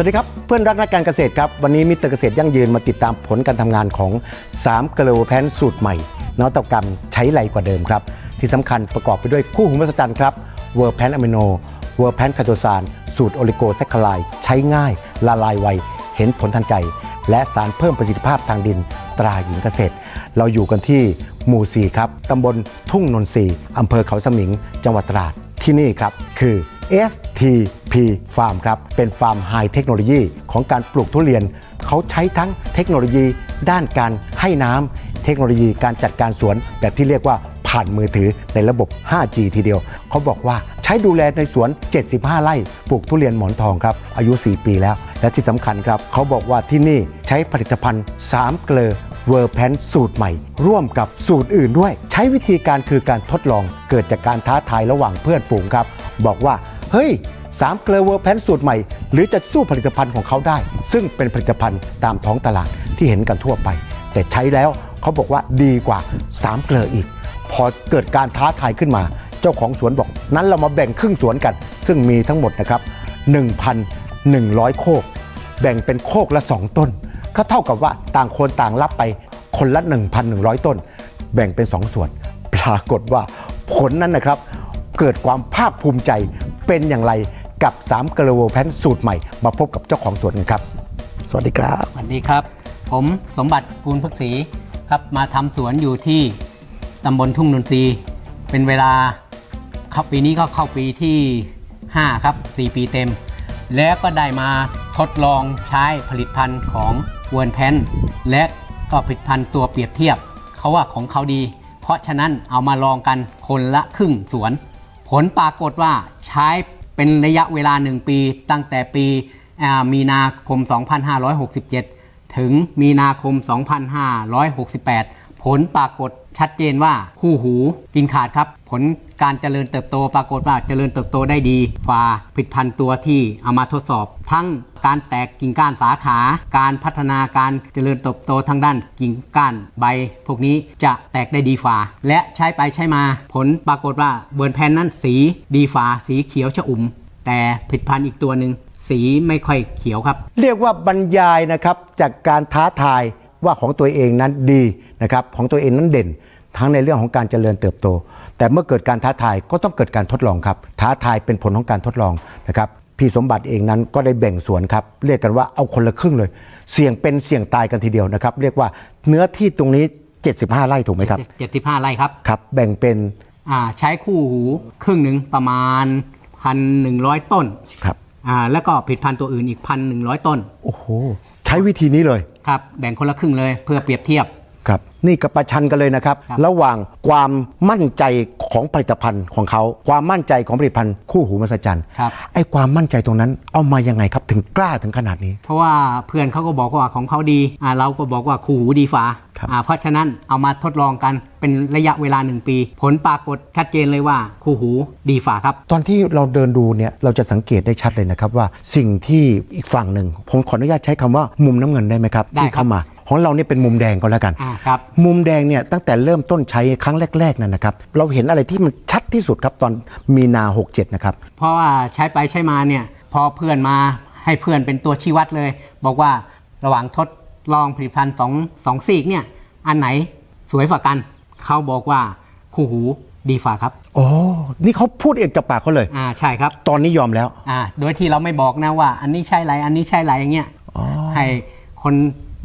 สวัสดีครับ เพื่อนรักนักการเกษตรครับ วันนี้มิสเตอร์เกษตรยั่งยืนมาติดตามผลการทำงานของ3กะโลแพนสูตรใหม่นวัตกรรมใช้ไรกว่าเดิมครับ ที่สำคัญประกอบไปด้วยคู่หูมหัศจรรย์ครับเวอร์แพนอะมิโนเวอร์แพนคาโตซานสูตรโอลิโกแซคคลายใช้ง่ายละลายไว เห็นผลทันใจ และสารเพิ่มประสิทธิภาพทางดินตราหญิงเกษตร เราอยู่กันที่หมู่4ครับตำบลทุ่งนนทรีอำเภอเขาสมิง จังหวัดตราดที่นี่ครับ คือ STP Farm ครับ เป็นฟาร์มไฮเทคโนโลยีของการปลูกทุเรียน เขาใช้ทั้งเทคโนโลยี ด้านการให้น้ำเทคโนโลยีการจัดการสวน แบบที่เรียกว่าผ่านมือถือในระบบ 5G ทีเดียว เขาบอกว่าใช้ดูแลในสวน 75 ไร่ ปลูกทุเรียนหมอนทองครับ อายุ 4 ปีแล้ว และที่สำคัญครับ เขาบอกว่าที่นี่ใช้ผลิตภัณฑ์ 3 เกลอเวอร์แพนสูตรใหม่ ร่วมกับสูตรอื่นด้วย ใช้วิธีการคือการทดลองเกิดจากการท้าทายระหว่างเพื่อนฝูงครับ บอกว่า เฮ้ยสามเกลเวอร์แพนสูตรใหม่ หรือจะสู้ผลิตภัณฑ์ของเขาได้ ซึ่งเป็นผลิตภัณฑ์ตามท้องตลาดที่เห็นกันทั่วไป แต่ใช้แล้วเขาบอกว่าดีกว่า3เกลออีก พอเกิดการท้าทายขึ้นมา เจ้าของสวนบอกนั้นเรามาแบ่งครึ่งสวนกัน ซึ่งมีทั้งหมดนะครับ 1,100 โคก แบ่งเป็นโคกละ 2 ต้น ก็เท่ากับว่าต่างคนต่างรับไปคนละ 1,100 ต้น แบ่งเป็น 2 ส่วน ปรากฏว่าผลนั้นนะครับเกิดความภาคภูมิใจ เป็นอย่างไรกับ3กระโวแพนสูตรใหม่ มาพบกับเจ้าของสวนกันครับ สวัสดีครับสวัสดีครับ ผมสมบัติปูนพึกศรีครับมาทำสวนอยู่ที่ตำบลทุ่งนนทรีย์เป็นเวลาเข้าปีนี้ก็เข้าปีที่ 5 ครับ 4 ปีเต็ม แล้วก็ได้มาทดลองใช้ผลิตภัณฑ์ของเวิร์นแพนและก็ผลิตภัณฑ์ตัวเปรียบเทียบ เขาว่าของเขาดี เพราะฉะนั้นเอามาลองกันคนละครึ่งสวน ผลปรากฏว่าใช้เป็นระยะเวลา 1 ปี ตั้งแต่ปีมีนาคม 2567 ถึงมีนาคม 2568 ผลปรากฏชัดเจนว่าคู่หูกินขาดครับ ผลการเจริญเติบโตปรากฏว่าเจริญเติบโตได้ดีกว่าผลิตภัณฑ์ตัวที่เอามาทดสอบ ทั้ง การแตกกิ่งก้านสาขา การพัฒนาการเจริญเติบโตทางด้านกิ่งก้านใบ พวกนี้จะแตกได้ดีฝาและใช้ไปใช้มา ผลปรากฏว่าเบิร์นแพนนั้นสีดีฝาสีเขียวชอุ่ม แต่ผลิตภัณฑ์อีกตัวหนึ่งสีไม่ค่อยเขียวครับ เรียกว่าบรรยายนะครับจากการท้าทายว่าของตัวเองนั้นดีนะครับของตัวเองนั้นเด่น ทั้งในเรื่องของการเจริญเติบโต แต่เมื่อเกิดการท้าทายก็ต้องเกิดการทดลองครับ ท้าทายเป็นผลของการทดลองนะครับ พี่สมบัติเองนั้นก็ได้แบ่งสวนครับ เรียกกันว่าเอาคนละครึ่งเลย เสี่ยงเป็นเสี่ยงตายกันทีเดียวนะครับ เรียกว่าเนื้อที่ตรงนี้ 75 ไร่ถูกไหมครับ75ไร่ครับครับ แบ่งเป็นอ่าใช้คู่หูครึ่งหนึ่งประมาณ1,100ต้นครับอ่าแล้วก็ผลิดพันธุ์ตัวอื่นอีก1,100ต้น โอ้โห ใช้วิธีนี้เลย ครับแบ่งคนละครึ่งเลยเพื่อเปรียบเทียบ ครับนี่กับประชันกันเลยนะครับครับ ระหว่างความมั่นใจของผลิตภัณฑ์ของเขา ความมั่นใจของผลิตภัณฑ์คู่หูมหัศจรรย์ครับไอ้ความมั่นใจตรงนั้นเอามายังไงครับถึงกล้าถึงขนาดนี้ เพราะว่าเพื่อนเขาก็บอกว่าของเขาดีอ่าเราก็บอกว่าคู่หูดีฟ้าครับอ่าเพราะฉะนั้นเอามาทดลองกันเป็นระยะเวลาหนึ่งปี ผลปรากฏชัดเจนเลยว่าคู่หูดีฟ้าครับ ตอนที่เราเดินดูเนี่ยเราจะสังเกตได้ชัดเลยนะครับว่าสิ่งที่อีกฝั่งหนึ่งผมขออนุญาตใช้คำว่ามุมน้ำเงินได้ไหมครับได้ที่ครับเข้ามา ของเราเนี่ยเป็นมุมแดงก็แล้วกันอ่าครับมุมแดงเนี่ยตั้งแต่เริ่มต้นใช้ครั้งแรกๆนั่นนะครับ เราเห็นอะไรที่มันชัดที่สุดครับตอนมีนา 67 นะครับ เพราะว่าใช้ไปใช้มาเนี่ยพอเพื่อนมาให้เพื่อนเป็นตัวชี้วัดเลย บอกว่าระหว่างทดลองผลิตภัณฑ์สองสองซีกเนี่ยอันไหนสวยฝ่ากัน เขาบอกว่าคู่หูดีฝ่าครับอ๋อนี่เขาพูดเองจากปากเขาเลยอ่าใช่ครับ ตอนนี้ยอมแล้วอ่าโดยที่เราไม่บอกนะว่า อันนี้ใช่ไรอันนี้ใช่ไรอย่างเงี้ยให้คน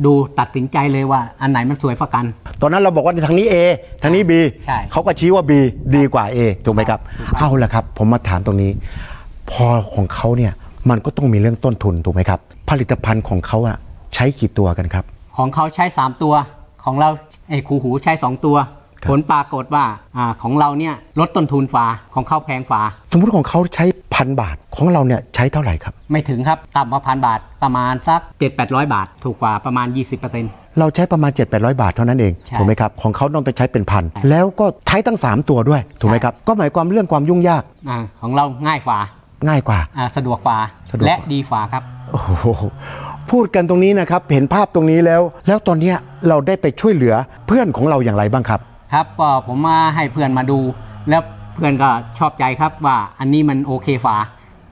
ดูตัดสินใจเลยว่า อันไหนมันสวยฝ่ากัน ตอนนั้นเราบอกว่าทางนี้ A ทางนี้ B ใช่เขาก็ชี้ว่า B ดีกว่า A ถูกไหมครับ ถูกต้อง เอาละครับ ผมมาถามตรงนี้ พอของเขาเนี่ยมันก็ต้องมีเรื่องต้นทุนถูกไหมครับ ผลิตภัณฑ์ของเขาอะใช้กี่ตัวกันครับ ของเขาใช้ 3 ตัว ของเราไอ้คูหูใช้ 2 ตัวครับ ผลปรากฏว่าอาของเราเนี่ยลดต้นทุนฝ่าของเขาแพงฝ่าสมมติของเขาใช้พันบาทของเราเนี่ยใช้เท่าไหร่ครับ ไม่ถึงครับต่ำกว่าพันบาทประมาณสัก7 8 0 0 บาท ถูกกว่าประมาณ 20%เราใช้ประมาณ 7 8 0 0 บาทเท่านั้นเองใช่ถูกไหมครับของเขาต้องไปใช้เป็นพันใช่แล้วก็ใช้ตั้ง 3 ตัวด้วยถูกไหมครับก็หมายความเรื่องความยุ่งยากอาของเราง่ายฝ่าง่ายกว่า อ่าสะดวกฝ่าสะดวกกว่า และดีฝ่าครับ โอ้โหพูดกันตรงนี้นะครับเห็นภาพตรงนี้แล้ว แล้วตอนเนี้ยเราได้ไปช่วยเหลือเพื่อนของเราอย่างไรบ้างครับ ครับก็ผมมาให้เพื่อนมาดู แล้วเพื่อนก็ชอบใจครับว่าอันนี้มันโอเคฝ่า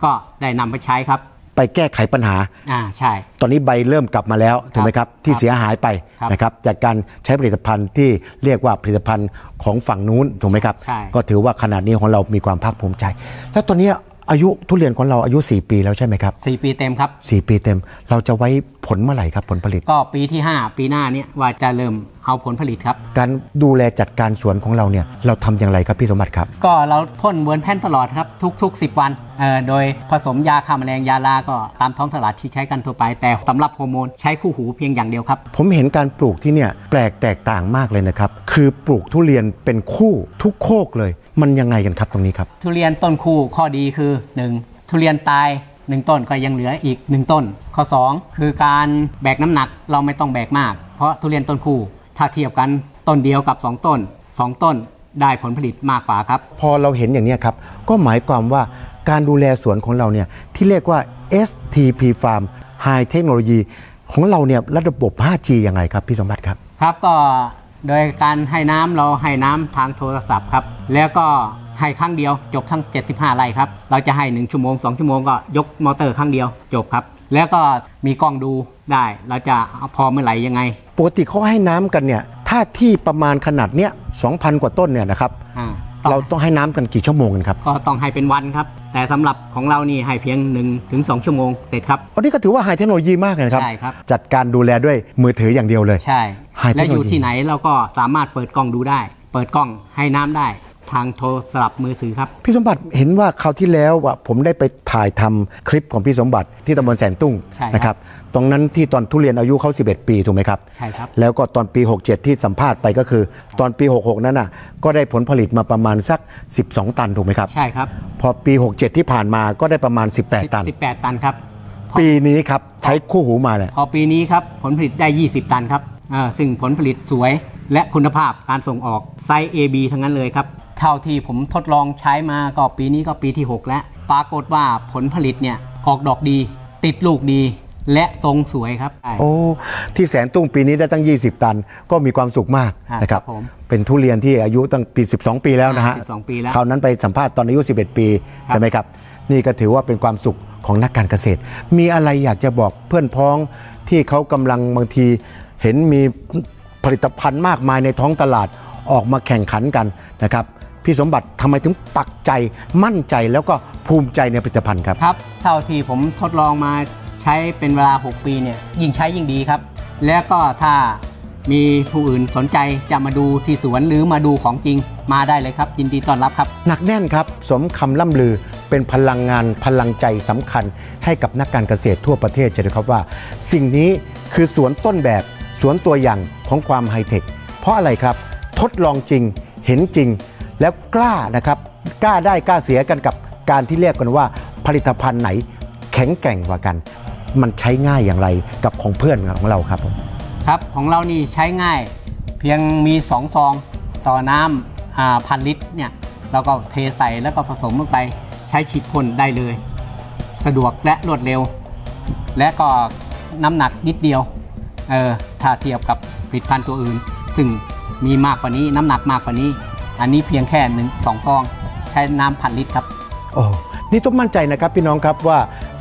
ก็ได้นำไปใช้ครับ ไปแก้ไขปัญหา อ่าใช่ ตอนนี้ใบเริ่มกลับมาแล้วถูกไหมครับที่เสียหายไปครับนะครับจากการใช้ผลิตภัณฑ์ที่เรียกว่าผลิตภัณฑ์ของฝั่งนู้นถูกไหมครับ ใช่ ก็ถือว่าขนาดนี้ของเรามีความภาคภูมิใจ แล้วตอนนี้ อายุทุเรียนของเราอายุ 4 ปีแล้วใช่ไหมครับสี่ปีเต็มครับ 4 ปีเต็ม เราจะไว้ผลเมื่อไหร่ครับผลผลิต ก็ปีที่ 5 ปีหน้าเนี้ว่าจะเริ่มเอาผลผลิตครับ การดูแลจัดการสวนของเราเนี่ยเราทำอย่างไรครับพี่สมบัติครับ ก็เราพ่นเวิร์นแพนตลอดครับทุก ๆ 10 วันเอ่อโดยผสมยาฆ่าแมลงยาลาก็ตามท้องตลาดที่ใช้กันทั่วไป แต่สำหรับฮอร์โมนใช้คู่หูเพียงอย่างเดียวครับ ผมเห็นการปลูกที่เนี่ยแปลกแตกต่างมากเลยนะครับ คือปลูกทุเรียนเป็นคู่ทุกโคกเลยมันยังไงกันครับตรงนี้ครับ ทุเรียนต้นคู่ข้อดีคือ 1. ทุเรียนตาย 1 ต้นก็ยังเหลืออีก 1 ต้น ข้อ 2 คือการแบกน้ำหนักเราไม่ต้องแบกมาก เพราะทุเรียนต้นคู่ ถ้าเทียบกันต้นเดียวกับ 2 ต้น 2 ต้นได้ผลผลิตมากกว่าครับ พอเราเห็นอย่างนี้ยครับ ก็หมายความว่าการดูแลสวนของเราเนี่ยที่เรียกว่า STP Farm High Technology ของเราเนี่ยระบบ 5G ยังไงครับ พี่สมบัติครับ ครับก็ โดยการให้น้ำเราให้น้ำทางโทรศัพท์ครับ แล้วก็ให้ครั้งเดียวจบทั้ง 75 ไร่ครับ เราจะให้ 1 ชั่วโมง 2 ชั่วโมงก็ยกมอเตอร์ครั้งเดียวจบครับ แล้วก็มีกล้องดูได้ เราจะเอาพอเมื่อไหร่ยังไง ปกติเขาให้น้ำกันเนี่ย ถ้าที่ประมาณขนาดเนี้ย2,000 กว่าต้นเนี่ยนะครับอ่าเราต้องให้น้ำกันกี่ชั่วโมงกันครับ ก็ต้องให้เป็นวันครับ แต่สำหรับของเรานี่ให้เพียง1ถึง2ชั่วโมงเสร็จครับอันนี้ก็ถือว่าไฮเทคโนโลยีมากเลยนะครับ ใช่ครับ จัดการดูแลด้วยมือถืออย่างเดียวเลย ใช่ High และอยู่ technology ที่ไหนเราก็สามารถเปิดกล้องดูได้ เปิดกล้องให้น้ำได้ ทางโทรศัพท์มือถือครับ พี่สมบัติเห็นว่าคราวที่แล้วว่าผมได้ไปถ่ายทำคลิปของพี่สมบัติที่ตำบลแสนตุ้งใช่ครับนะครับตรงนั้นที่ตอนทุเรียนอายุเขา 11 ปีถูกไหมครับใช่ครับ แล้วก็ตอนปี 67 ที่สัมภาษณ์ไปก็คือ ตอนปี 66 นั้นน่ะก็ได้ผลผลิตมาประมาณสัก 12 ตันถูกไหมครับ ใช่ครับ พอปี 67 ที่ผ่านมาก็ได้ประมาณ 18 ตัน 18 ตันครับ ปีนี้ครับใช้คู่หูมาเนี่ยพอปีนี้ครับผลผลิตได้ 20 ตันครับอ่า ซึ่งผลผลิตสวยและคุณภาพการส่งออกไซส์ AB ทั้งนั้นเลยครับ เท่าที่ผมทดลองใช้มาก็ปีนี้ก็ปีที่ 6 แล้ว ปรากฏว่าผลผลิตเนี่ยออกดอกดี ติดลูกดีและทรงสวยครับใช่โอ้ที่แสนตุ้งปีนี้ได้ตั้ง 20 ตัน ก็มีความสุขมากอ่านะครับครับผมเป็นทุเรียนที่อายุตั้งปี 12 ปีแล้วนะฮะอ่า12 ปีแล้วคราวนั้นไปสัมภาษณ์ตอนอายุ 11 ปีครับใช่ไหมครับ นี่ก็ถือว่าเป็นความสุขของนักการเกษตร มีอะไรอยากจะบอกเพื่อนพ้องที่เขากำลังบางที เห็นมีผลิตภัณฑ์มากมายในท้องตลาดออกมาแข่งขันกันนะครับพี่สมบัติทำไมถึงปักใจมั่นใจแล้วก็ภูมิใจในผลิตภัณฑ์ครับ ครับ เท่าที่ผมทดลองมาใช้เป็นเวลา 6 ปีเนี่ยยิ่งใช้ยิ่งดีครับ แล้วก็ถ้ามีผู้อื่นสนใจจะมาดูที่สวนหรือมาดูของจริงมาได้เลยครับ ยินดีต้อนรับครับ หนักแน่นครับ สมคำล่ำลือเป็นพลังงานพลังใจสำคัญ ให้กับนักการเกษตรทั่วประเทศจะได้ครับว่า สิ่งนี้คือสวนต้นแบบ สวนตัวอย่างของความไฮเทค เพราะอะไรครับ ทดลองจริงเห็นจริง แล้วกล้านะครับ กล้าได้กล้าเสียกันกับการที่เรียกกันว่า ผลิตภัณฑ์ไหนแข็งแกร่งกว่ากัน มันใช้ง่ายอย่างไรกับของเพื่อนของเราครับผมครับของเรานี่ใช้ง่ายเพียงมี2ซองต่อน้ำพันลิตรเนี่ยเราก็เทใส่แล้วก็ผสมลงไปใช้ฉีดพ่นได้เลย สะดวกและรวดเร็ว และก็น้ำหนักนิดเดียว เออถ้าเทียบกับผลิตภัณฑ์ตัวอื่น ซึ่งมีมากกว่านี้น้ำหนักมากกว่านี้ อันนี้เพียงแค่หนึ่งสองซอง ใช้น้ำพันลิตรครับ โอ้นี่ต้องมั่นใจนะครับพี่น้องครับว่า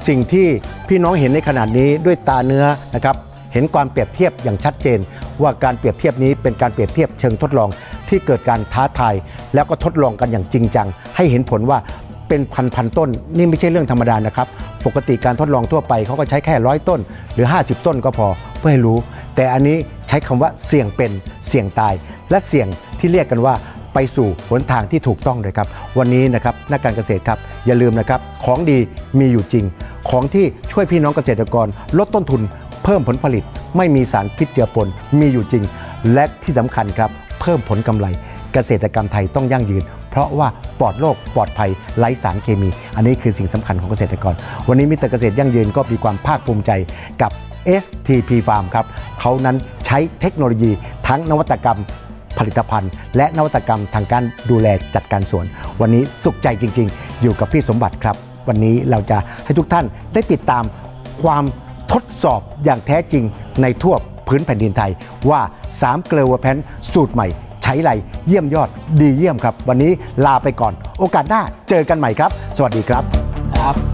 สิ่งที่พี่น้องเห็นในขนาดนี้ด้วยตาเนื้อนะครับเห็นความเปรียบเทียบอย่างชัดเจน ว่าการเปรียบเทียบนี้เป็นการเปรียบเทียบเชิงทดลองที่เกิดการท้าทายแล้วก็ทดลองกันอย่างจริงจัง ให้เห็นผลว่าเป็นพันพันต้น นี่ไม่ใช่เรื่องธรรมดานะครับ ปกติการทดลองทั่วไปเขาก็ใช้แค่ร้อยต้น หรือ 50 ต้นก็พอเพื่อให้รู้ แต่อันนี้ใช้คำว่าเสี่ยงเป็นเสี่ยงตาย และเสี่ยงที่เรียกกันว่าไปสู่หนทางที่ถูกต้องเลยครับ วันนี้นะครับนักการเกษตรครับ อย่าลืมนะครับของดีมีอยู่จริง ของที่ช่วยพี่น้องเกษตรกร ลดต้นทุน เพิ่มผลผลิต ไม่มีสารพิษเจือปนมีอยู่จริง และที่สำคัญครับ เพิ่มผลกำไร เกษตรกรรมไทยต้องยั่งยืน เพราะว่า ปลอดโรคปลอดภัยไร้สารเคมี อันนี้คือสิ่งสำคัญของเกษตรกร วันนี้มิตรเกษตรยั่งยืนก็มีความภาคภูมิใจกับ STP Farm ครับเขานั้นใช้เทคโนโลยีทั้งนวัตกรรมผลิตภัณฑ์ และนวัตกรรมทางการดูแลจัดการสวน วันนี้สุขใจจริง ๆ อยู่กับพี่สมบัติครับ วันนี้เราจะให้ทุกท่านได้ติดตามความทดสอบอย่างแท้จริงในทั่วพื้นแผ่นดินไทยว่า 3 เกลือเวอร์แพนสูตรใหม่ ใช้ไรเยี่ยมยอดดีเยี่ยมครับ วันนี้ลาไปก่อน โอกาสหน้าเจอกันใหม่ครับ สวัสดีครับครับ